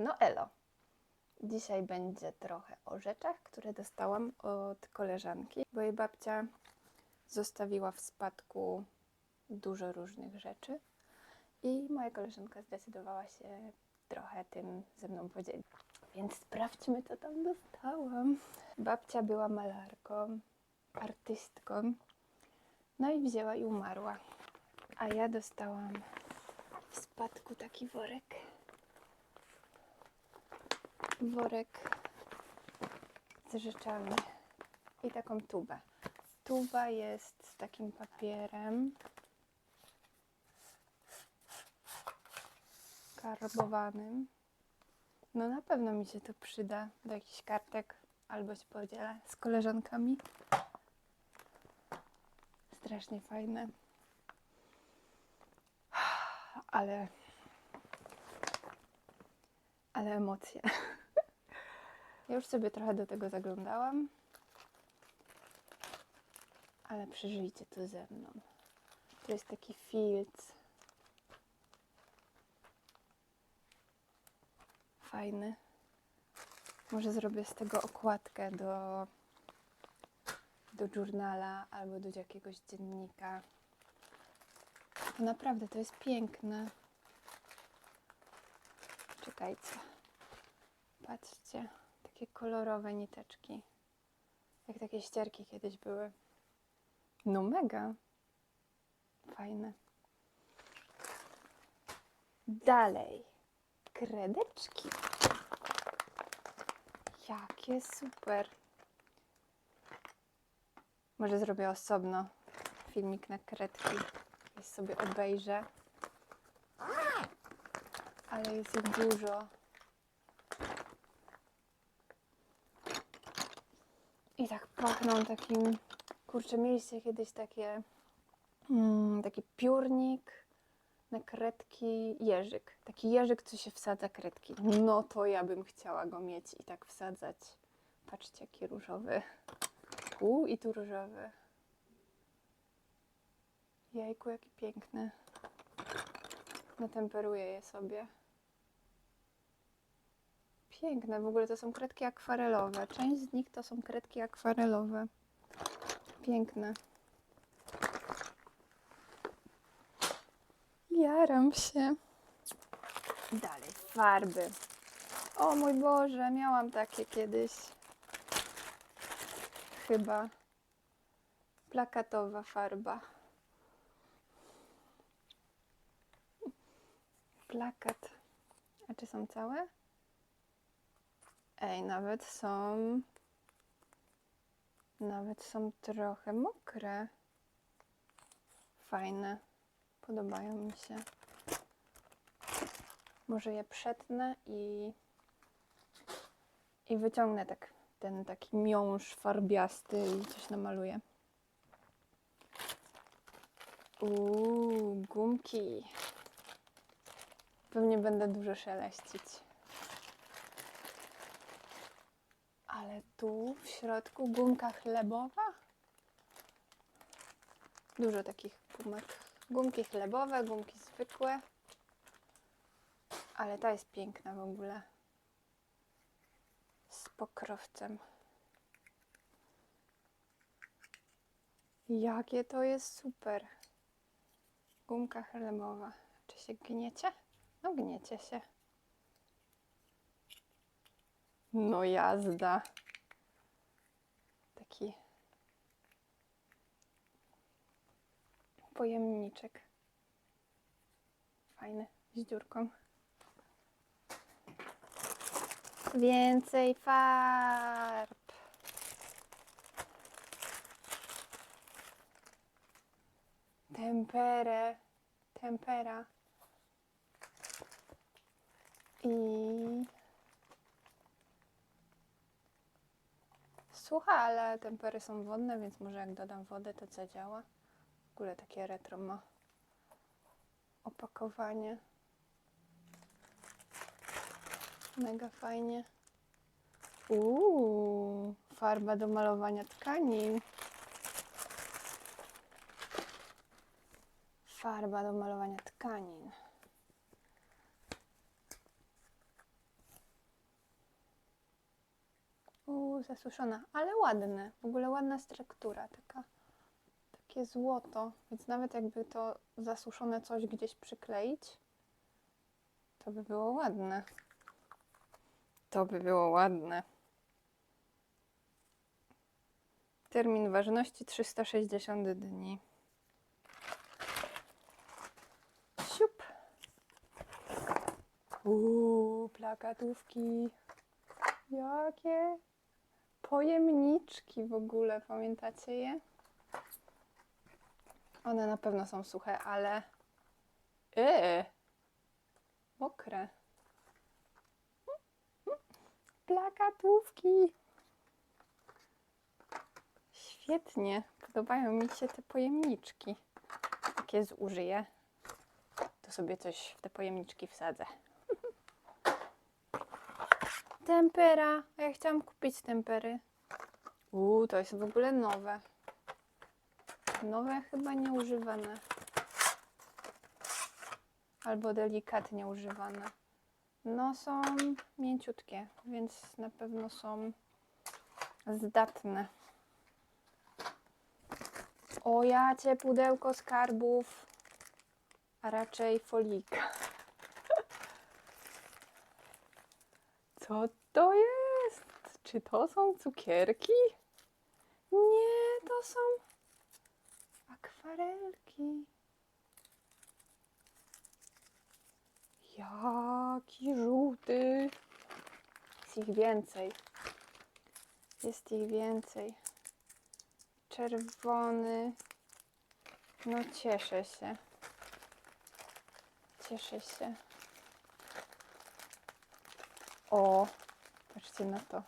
No elo. Dzisiaj będzie trochę o rzeczach, które dostałam od koleżanki, bo jej babcia zostawiła w spadku dużo różnych rzeczy i moja koleżanka zdecydowała się trochę tym ze mną podzielić. Więc sprawdźmy, co tam dostałam. Babcia była malarką, artystką, no i wzięła i umarła. A ja dostałam w spadku taki worek. Worek z rzeczami i taką tubę. Tuba jest z takim papierem karbowanym. No na pewno mi się to przyda do jakichś kartek albo się podzielę z koleżankami. Strasznie fajne. Ale ale emocje. Ja już sobie trochę do tego zaglądałam, ale przeżyjcie to ze mną. To jest taki filc. Fajny. Może zrobię z tego okładkę do, do journala albo do jakiegoś dziennika. To naprawdę, to jest piękne. Czekajcie. Patrzcie, takie kolorowe niteczki. Jak takie ścierki kiedyś były. No mega. Fajne. Dalej. Kredeczki. Jakie super. Może zrobię osobno filmik na kredki i sobie obejrzę. Ale jest ich dużo. I tak pachną takim. Kurczę, mieliście kiedyś takie. Mm, taki piórnik na kredki jeżyk. Taki jeżyk, co się wsadza kredki. No to ja bym chciała go mieć i tak wsadzać. Patrzcie, jaki różowy. U i tu różowy. Jajku, jaki piękny. Natemperuję je sobie. Piękne, w ogóle to są kredki akwarelowe. Część z nich to są kredki akwarelowe. Piękne. Jaram się. Dalej, farby. O mój Boże, miałam takie kiedyś. Chyba. Plakatowa farba. Plakat. A czy są całe? Ej, nawet są. Nawet są trochę mokre. Fajne. Podobają mi się. Może je przetnę i. I wyciągnę tak ten taki miąższ farbiasty i coś namaluję. Uuu, gumki. Pewnie będę dużo szeleścić. Ale tu w środku gumka chlebowa? Dużo takich gumek. Gumki chlebowe, gumki zwykłe. Ale ta jest piękna w ogóle. Z pokrowcem. Jakie to jest super. Gumka chlebowa. Czy się gniecie? No gniecie się. No jazda. Taki pojemniczek. Fajny, z dziurką. Więcej farb. Temperę. Tempera. I sucha, ale tempery są wodne, więc może jak dodam wodę, to zadziała. W ogóle takie retro ma opakowanie. Mega fajnie. Uuu, farba do malowania tkanin. Farba do malowania tkanin. Zasuszona, ale ładne. W ogóle ładna struktura, taka, takie złoto. Więc nawet jakby to zasuszone coś gdzieś przykleić, to by było ładne. To by było ładne. Termin ważności 360 dni. Siup. Uuu, plakatówki. Jakie pojemniczki w ogóle, pamiętacie je? One na pewno są suche, ale... Yy, mokre. Plakatówki. Świetnie, podobają mi się te pojemniczki. Jak je zużyję, to sobie coś w te pojemniczki wsadzę. Tempera. A ja chciałam kupić tempery. Uuu, to jest w ogóle nowe. Nowe, chyba nieużywane. Albo delikatnie używane. No, są mięciutkie, więc na pewno są zdatne. O jacie, pudełko skarbów, a raczej folika. Co to jest? Czy to są cukierki? Nie, to są akwarelki. Jaki żółty. Jest ich więcej. Jest ich więcej. Czerwony. No cieszę się. Cieszę się. O, patrzcie na to.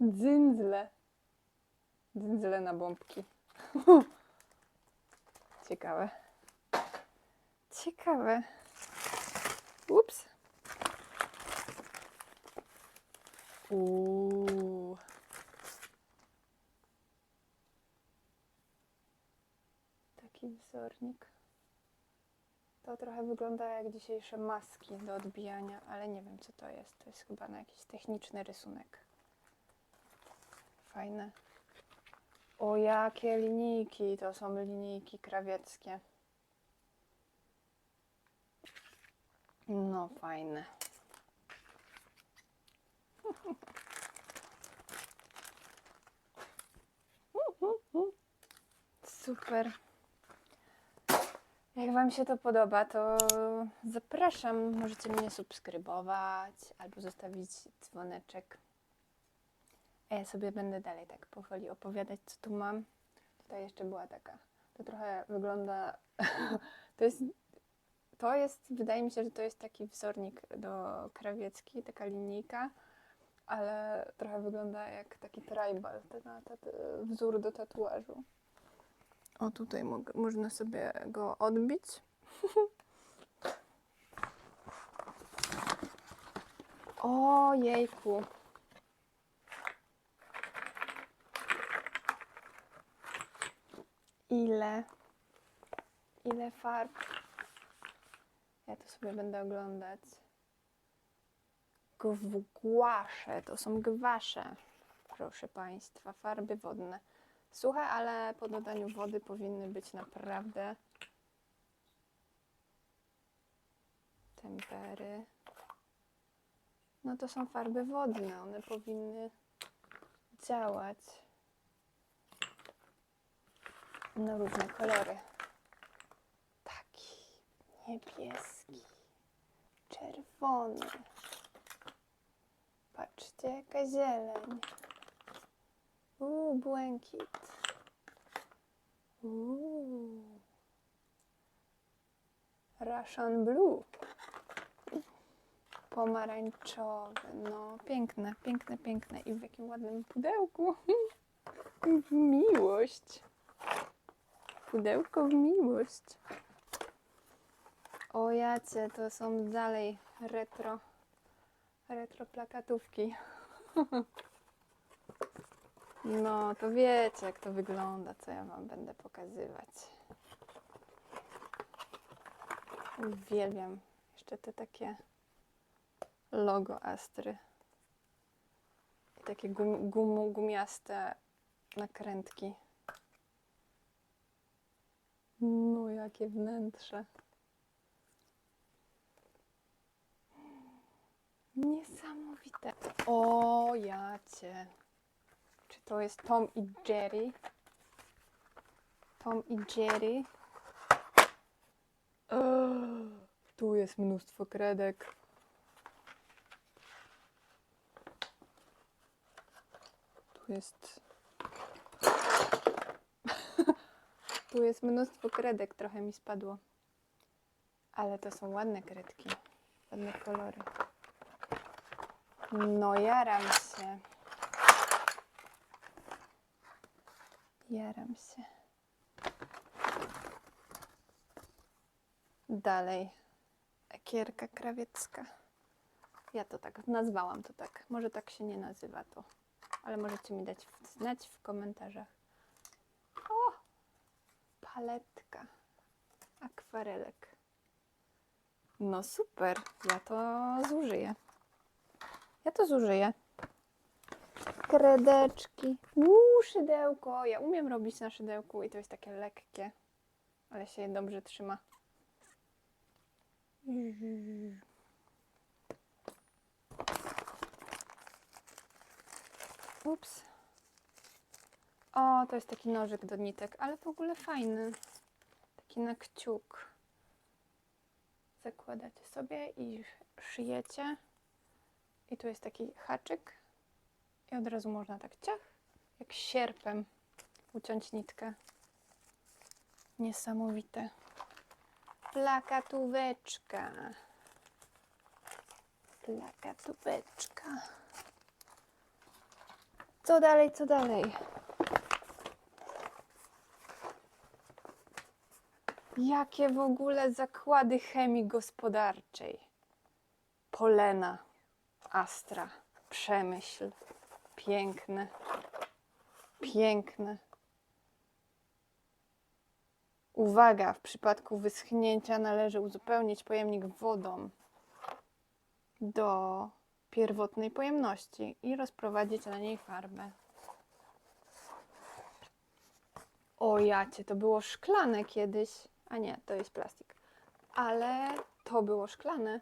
Dzyndzle. Dzyndzle na bombki. Ciekawe. Ciekawe. Ups. Uuu. Taki wzornik. To trochę wygląda jak dzisiejsze maski do odbijania, ale nie wiem co to jest. To jest chyba na jakiś techniczny rysunek. Fajne. O jakie linijki! To są linijki krawieckie. No fajne. Super. Jak Wam się to podoba, to zapraszam. Możecie mnie subskrybować albo zostawić dzwoneczek. A ja sobie będę dalej tak powoli opowiadać, co tu mam. Tutaj jeszcze była taka. To trochę wygląda. to jest. To jest, wydaje mi się, że to jest taki wzornik do krawiecki, taka linijka, ale trochę wygląda jak taki tribal, ten, ten wzór do tatuażu. O, tutaj mogę, można sobie go odbić. O, jejku. Ile, ile farb. Ja to sobie będę oglądać. Gwasze, to są gwasze, proszę Państwa, farby wodne. Suche, ale po dodaniu wody powinny być naprawdę tempery. No to są farby wodne, one powinny działać na różne kolory. Taki niebieski, czerwony. Patrzcie, jaka zieleń. Uuu, błękit. Uuu. Russian blue. Pomarańczowy. No, piękne, piękne, piękne. I w jakim ładnym pudełku. Miłość. Pudełko w miłość. O jacie, to są dalej retro, retro plakatówki. No, to wiecie, jak to wygląda, co ja Wam będę pokazywać. Uwielbiam jeszcze te takie logo Astry. Takie gum, gum, gumiaste nakrętki. No, jakie wnętrze. Niesamowite. O, jacie. Czy to jest Tom i Jerry? Tom i Jerry. Eee, tu jest mnóstwo kredek. Tu jest. tu jest mnóstwo kredek, trochę mi spadło. Ale to są ładne kredki. Ładne kolory. No, jaram się. Jaram się. Dalej. Ekierka krawiecka. Ja to tak nazwałam to tak. Może tak się nie nazywa to. Ale możecie mi dać znać w komentarzach. O! Paletka. Akwarelek. No super. Ja to zużyję. Ja to zużyję. Kredeczki. Uuu, szydełko. Ja umiem robić na szydełku i to jest takie lekkie, ale się je dobrze trzyma. Ups. O, to jest taki nożyk do nitek, ale w ogóle fajny. Taki na kciuk. Zakładacie sobie i szyjecie. I tu jest taki haczyk. I od razu można tak ciach, jak sierpem uciąć nitkę. Niesamowite. Plakatóweczka. Plakatóweczka. Co dalej, co dalej? Jakie w ogóle zakłady chemii gospodarczej? Polena, Astra, Przemyśl. Piękne. Piękne. Uwaga, w przypadku wyschnięcia należy uzupełnić pojemnik wodą do pierwotnej pojemności i rozprowadzić na niej farbę. O jacie, to było szklane kiedyś. A nie, to jest plastik. Ale to było szklane.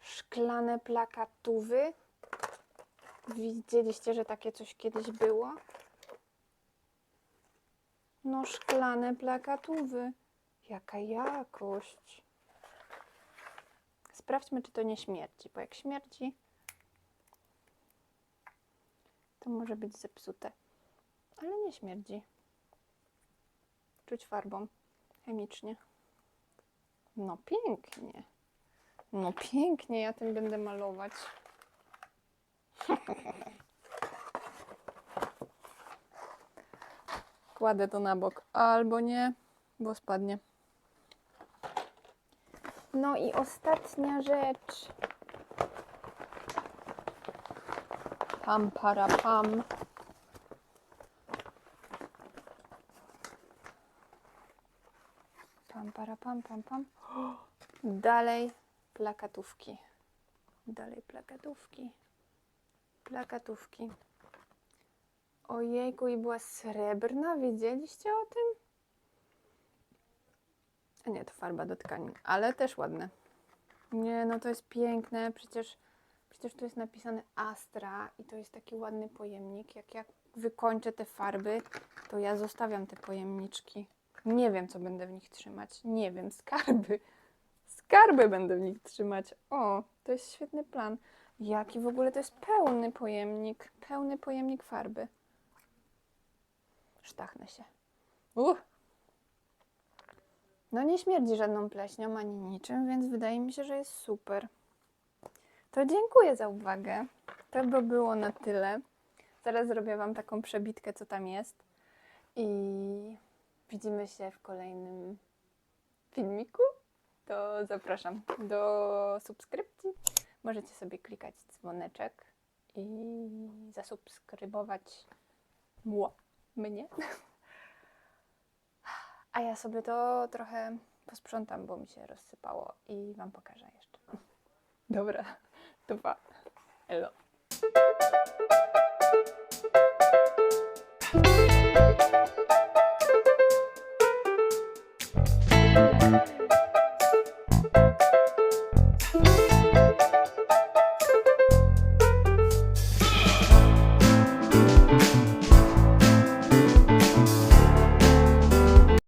Szklane plakatówy. Widzieliście, że takie coś kiedyś było? No, szklane plakatówy. Jaka jakość. Sprawdźmy, czy to nie śmierci, bo jak śmierci, to może być zepsute. Ale nie śmierdzi. Czuć farbą chemicznie. No pięknie. No pięknie, ja tym będę malować. Kładę to na bok, albo nie, bo spadnie. No i ostatnia rzecz. Pam para pam. Pam para pam pam pam. Dalej plakatówki. Dalej plakatówki. Plakatówki. Ojejku, i była srebrna, wiedzieliście o tym? A nie, to farba do tkanin, ale też ładne. Nie, no to jest piękne, przecież, przecież tu jest napisane Astra i to jest taki ładny pojemnik. Jak ja wykończę te farby, to ja zostawiam te pojemniczki. Nie wiem, co będę w nich trzymać. Nie wiem, skarby. Skarby będę w nich trzymać. O, to jest świetny plan. Jaki w ogóle to jest pełny pojemnik. Pełny pojemnik farby. Sztachnę się. No nie śmierdzi żadną pleśnią ani niczym, więc wydaje mi się, że jest super. To dziękuję za uwagę. To by było na tyle. Zaraz zrobię Wam taką przebitkę, co tam jest. I widzimy się w kolejnym filmiku. To zapraszam do subskrypcji. Możecie sobie klikać dzwoneczek i zasubskrybować mło, mnie. A ja sobie to trochę posprzątam, bo mi się rozsypało i Wam pokażę jeszcze. Dobra, to pa. Elo.